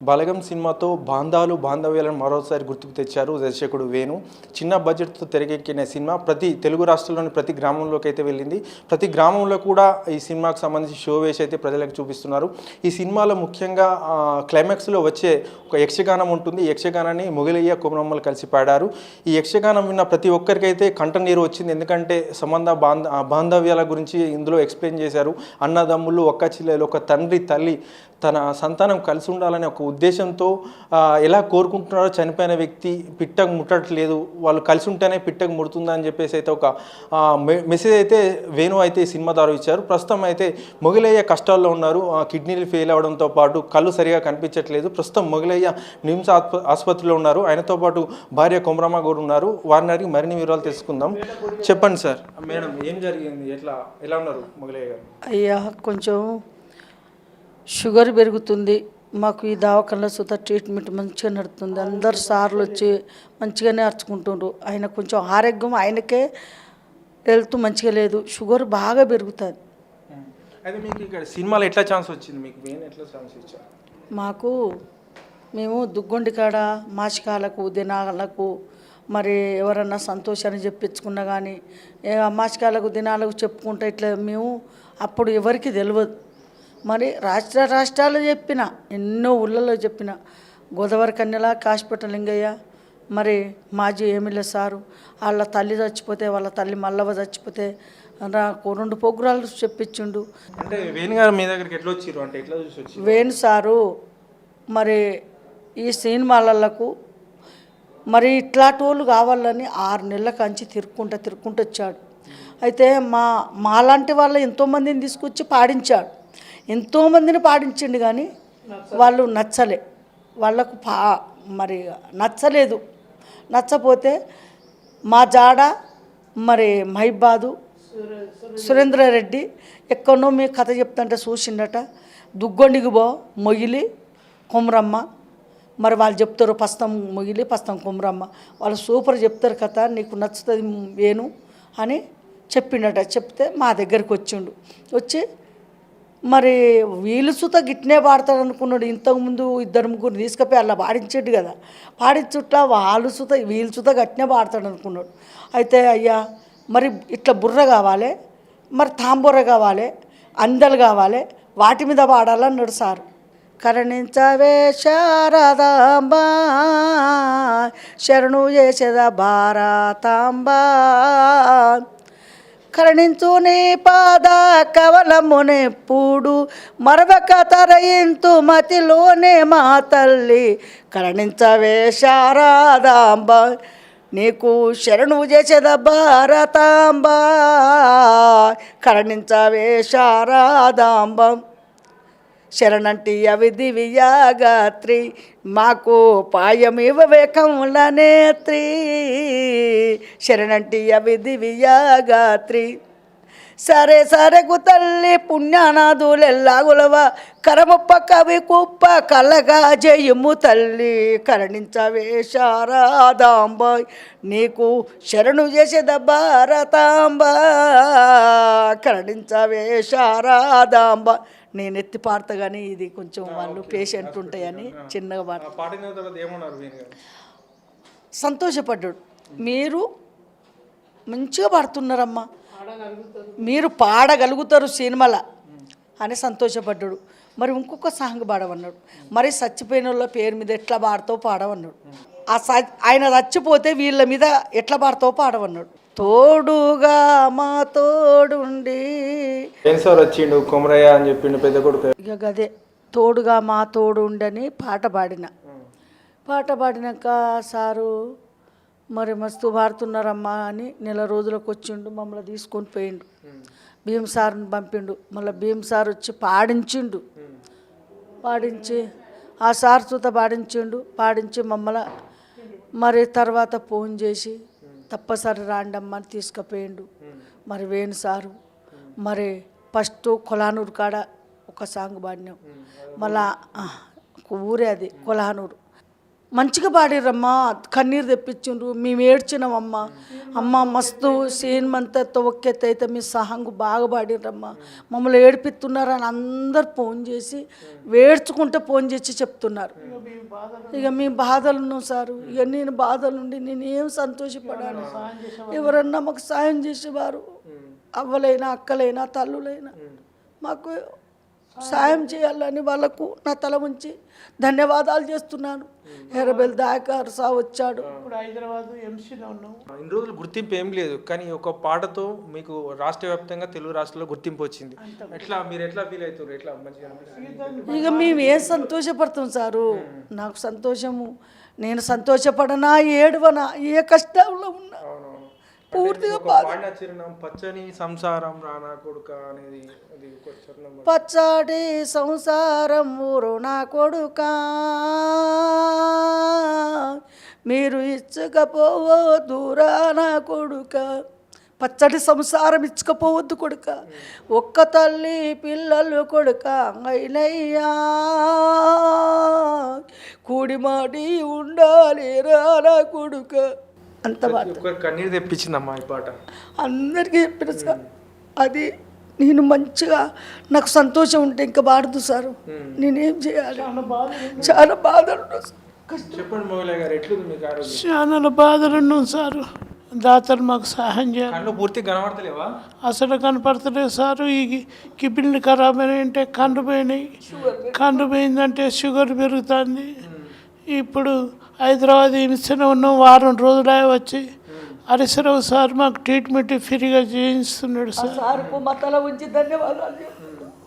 బలగం సినిమాతో బాంధాలు బాంధవ్యాలను మరోసారి గుర్తుకు తెచ్చారు దర్శకుడు వేణు. చిన్న బడ్జెట్తో తెరకెక్కిన సినిమా ప్రతి తెలుగు రాష్ట్రంలోని ప్రతి గ్రామంలోకి అయితే వెళ్ళింది. ప్రతి గ్రామంలో కూడా ఈ సినిమాకు సంబంధించి షో వేసి అయితే ప్రజలకు చూపిస్తున్నారు. ఈ సినిమాలో ముఖ్యంగా క్లైమాక్స్లో వచ్చే ఒక యక్షగానం ఉంటుంది. యక్షగానాన్ని మొగిలయ్య కుమరమ్మలు కలిసి పాడారు. ఈ యక్షగానం విన్న ప్రతి ఒక్కరికైతే కంట నీరు వచ్చింది. ఎందుకంటే సంబంధ బాంధ బాంధవ్యాల గురించి ఇందులో ఎక్స్ప్లెయిన్ చేశారు. అన్నదమ్ములు ఒక్క చిల్లెలు ఒక తండ్రి తల్లి తన సంతానం కలిసి ఉండాలనే ఒక ఉద్దేశంతో ఎలా కోరుకుంటున్నారో చనిపోయిన వ్యక్తి పిట్టకు ముట్టట్లేదు వాళ్ళు కలిసి ఉంటేనే పిట్టకు ముడుతుందని చెప్పేసి అయితే ఒక మెసేజ్ అయితే వేణు అయితే ఈ సినిమా ద్వారా ఇచ్చారు. ప్రస్తుతం అయితే మొగిలయ్య కష్టాల్లో ఉన్నారు. ఆ, కిడ్నీలు ఫెయిల్ అవడంతో పాటు కళ్ళు సరిగా కనిపించట్లేదు. ప్రస్తుతం మొగిలయ్య నిమ్స్ ఆస్ప- ఆసుపత్రిలో ఉన్నారు. ఆయనతో పాటు భార్య కొమరమ్మ కూడా ఉన్నారు. వారిని అడిగి మరిన్ని వివరాలు తెలుసుకుందాం. చెప్పండి సార్. మేడం ఏం జరిగింది? ఎట్లా ఎలా ఉన్నారు మొగిలయ్య గారు? అయ్యా కొంచెం షుగర్ పెరుగుతుంది. మాకు ఈ దవాఖానలో సుత ట్రీట్మెంట్ మంచిగా నడుస్తుంది అందరు సార్లు వచ్చి మంచిగానే అర్చుకుంటుండ్రు. ఆయన కొంచెం ఆరోగ్యం ఆయనకే హెల్త్ మంచిగా లేదు. షుగర్ బాగా పెరుగుతుంది. అయితే మీకు ఇక్కడ సినిమాలో ఎట్లా ఛాన్స్ వచ్చింది? మీకు మెయిన్ ఎట్లా ఛాన్స్ ఇచ్చారు? మాకు మేము దుగ్గొండి కాడ మాసికాలకు దినాలకు మరి ఎవరన్నా సంతోషాన్ని చెప్పించుకున్నా కానీ మాసికాలకు దినాలకు చెప్పుకుంటే ఇట్లా మేము అప్పుడు ఎవరికి తెలియదు మరి రాష్ట్ర రాష్ట్రాలు చెప్పిన ఎన్నో ఊళ్ళలో చెప్పిన గోదావరి కన్యలా హాస్పిటల్ లింగయ్య మరి మాజీ ఎమ్మెల్యే సారు వాళ్ళ తల్లి చచ్చిపోతే వాళ్ళ తల్లి మల్లవ చచ్చిపోతే నాకు రెండు ప్రోగ్రాలు చెప్పించిండు. అంటే వేణు గారు మీ దగ్గరికి ఎట్లా వచ్చారు అంటే ఎట్లా చూసి వచ్చి వేణు సారు మరి ఈ సినిమాలకు మరి ఇట్లాంటి వాళ్ళు కావాలని ఆరు నెలల కంచి తిరుక్కుంటా తిరుక్కుంటూ వచ్చాడు. అయితే మా మాలాంటి వాళ్ళు ఎంతోమందిని తీసుకొచ్చి పాడించాడు. ఎంతోమందిని పాడించిండు కానీ వాళ్ళు నచ్చలే. వాళ్ళకు పా మరి నచ్చలేదు. నచ్చపోతే మా జాడ మరి మహిబాదు సురేంద్రారెడ్డి ఎక్కడో మీ కథ చెప్తుంటే చూసిండట. దుగ్గొండికి బో మొగిలి కొమరమ్మ. మరి వాళ్ళు చెప్తారు పస్తం మొగిలి పస్తం కొమరమ్మ. వాళ్ళు సూపర్ చెప్తారు కథ నీకు నచ్చుతుంది వేణు అని చెప్పిండట. చెప్తే మా దగ్గరికి వచ్చిండు. వచ్చి మరి వీళ్ళు సుత గిట్నే పాడతాడు అనుకున్నాడు. ఇంతకుముందు ఇద్దరు ముగ్గురు తీసుకుపోయి అలా పాడించాడు కదా. పాడించుట్లా వాళ్ళు సుత వీళ్ళు సుత గట్నే పాడతాడు అనుకున్నాడు. అయితే అయ్యా మరి ఇట్లా బుర్ర కావాలి మరి తాంబుర్ర కావాలి అందలు కావాలి వాటి మీద పాడాలన్నాడు సార్. కరణించవే శారదాంబా శరణు చేసేదా భారతాంబా. కరుణించు నీ పాద కవలమునెప్పుడు మరవక తరయింతు మతిలోనే మా తల్లి. కరుణించవే శారదాంబ నీకు శరణు చేసేద భారతాంబ. కరుణించవే శారదాంబం శరణంటి అవి వియాగాత్రి మాకు పాయమివవే నేత్రి శరణంటి అవి వియాగాత్రి సరే సరెకు తల్లి పుణ్యానాథులెల్లాగులవ కరముప్ప కవి కుప్ప కలగా జయము తల్లి కరుణించవే నీకు శరణు చేసేద భారతాంబ కరణించవేశారాదాంబ నేను ఎత్తి పాడతా కానీ ఇది కొంచెం వాళ్ళు పేషెంట్ ఉంటాయని చిన్నగా పాడ ఆ పాడిన తర్వాత ఏమన్నారు వేణు గారు? సంతోషపడ్డాడు. మీరు మంచిగా పాడుతున్నారమ్మా. మీరు పాడగలుగుతారు సినిమాల అని సంతోషపడ్డాడు. మరి ఇంకొక సాంగ్ పాడమన్నాడు. మరి చచ్చిపోయిన వాళ్ళ పేరు మీద ఎట్లా పాడతావు పాడమన్నాడు. ఆ స ఆయన చచ్చిపోతే వీళ్ళ మీద ఎట్లా పాడతావు పాడమన్నాడు. తోడుగా మా తోడుండి. వేణు సార్ వచ్చిండు? కొమరయ్య అని చెప్పిండు పెద్ద కొడుకు. ఇక గదే తోడుగా మా తోడు ఉండని పాట పాడిన. పాట పాడినాక సారు మరి మస్తు పాడుతున్నారమ్మా అని నెల రోజులకు వచ్చిండు మమ్మల్ని తీసుకొని పోయిండు. భీమ్ సార్ని పంపిండు. మళ్ళీ భీమ్ సార్ వచ్చి పాడించిండు. పాడించి ఆ సార్ చూత పాడించిండు. పాడించి మమ్మల్ని మరి తర్వాత ఫోన్ చేసి తప్పసరి రాండమ్మా అని తీసుకుపోయిండు. మరి వేణు సారు మరి ఫస్ట్ కొలానూరు కాడ ఒక సాంగ్ పాడినాం. మళ్ళా ఊరే అది కొలానూరు. మంచిగా పాడిరమ్మా కన్నీరు తెప్పించిండ్రు మేము ఏడ్చినామమ్మా. అమ్మ మస్తు సీన్మంతా అయితే మీ సహంగు బాగా పాడిరమ్మా మమ్మల్ని ఏడిపిస్తున్నారని అందరు ఫోన్ చేసి వేడ్చుకుంటే ఫోన్ చేసి చెప్తున్నారు. ఇక మీ బాధలు ఉన్నాం సారు. ఇక నేను బాధలు ఉండి నేను ఏం సంతోషపడాలి? ఎవరన్నా మాకు సాయం చేసేవారు. అవ్వలైనా అక్కలైనా తల్లులైనా. మాకు సాయం చేయాలని వాళ్ళకు నా తల ఉంచి ధన్యవాదాలు చేస్తున్నాను. ఎర్రబెల్ దాకారు సా వచ్చాడు. ఇప్పుడు హైదరాబాద్ ఎంసీలో ఇన్ని రోజులు గుర్తింపు ఏం లేదు కానీ ఒక పాటతో మీకు రాష్ట్ర వ్యాప్తంగా తెలుగు రాష్ట్రాల్లో గుర్తింపు వచ్చింది. ఎట్లా మీరు ఎట్లా ఫీల్ అవుతారు ఎట్లా మంచిగా ఇక మేము ఏం సంతోషపడతాం సారు? నాకు సంతోషము. నేను సంతోషపడనా ఏడవనా? ఏ కష్టంలో ఉన్నా. పూర్తిగా పచ్చని సంసారం రానా కొడుక అనేది పచ్చడి సంసారం ఊరు నా కొడుక. మీరు ఇచ్చకపోవద్దు నా కొడుక. పచ్చడి సంసారం ఇచ్చకపోవద్దు కొడుక. ఒక్క తల్లి పిల్లలు కొడుక అయినయ్యా. కూడిమాడి ఉండాలి రా నా కొడుక. అంత కన్నీరు తెప్పించిందమ్మా ఈ పాట. అందరికీ చెప్పిన సార్ అది నేను మంచిగా నాకు సంతోషం ఉంటే ఇంకా పాడదు సార్. నేనేం చేయాలి? చాలా ఆరోగ్యం చాలా బాధలు ఉన్నాం సారు. దాతలు మాకు సహాయం చేయాలి. పూర్తి కనబడతలేవా? అసలు కనపడతలేదు సారు. ఈ కిడ్నీలు ఖరాబ్ అయినాయంటే కండు పోయినాయి. కండు పోయిందంటే షుగర్ పెరుగుతుంది. ఇప్పుడు హైదరాబాద్ హింసలో ఉన్నాం వారం రోజులే వచ్చి హరీశ్రావు సార్ మాకు ట్రీట్మెంట్ ఫ్రీగా చేయిస్తున్నాడు సార్. సార్కు మా తల ఉంచి ధన్యవాదాలు.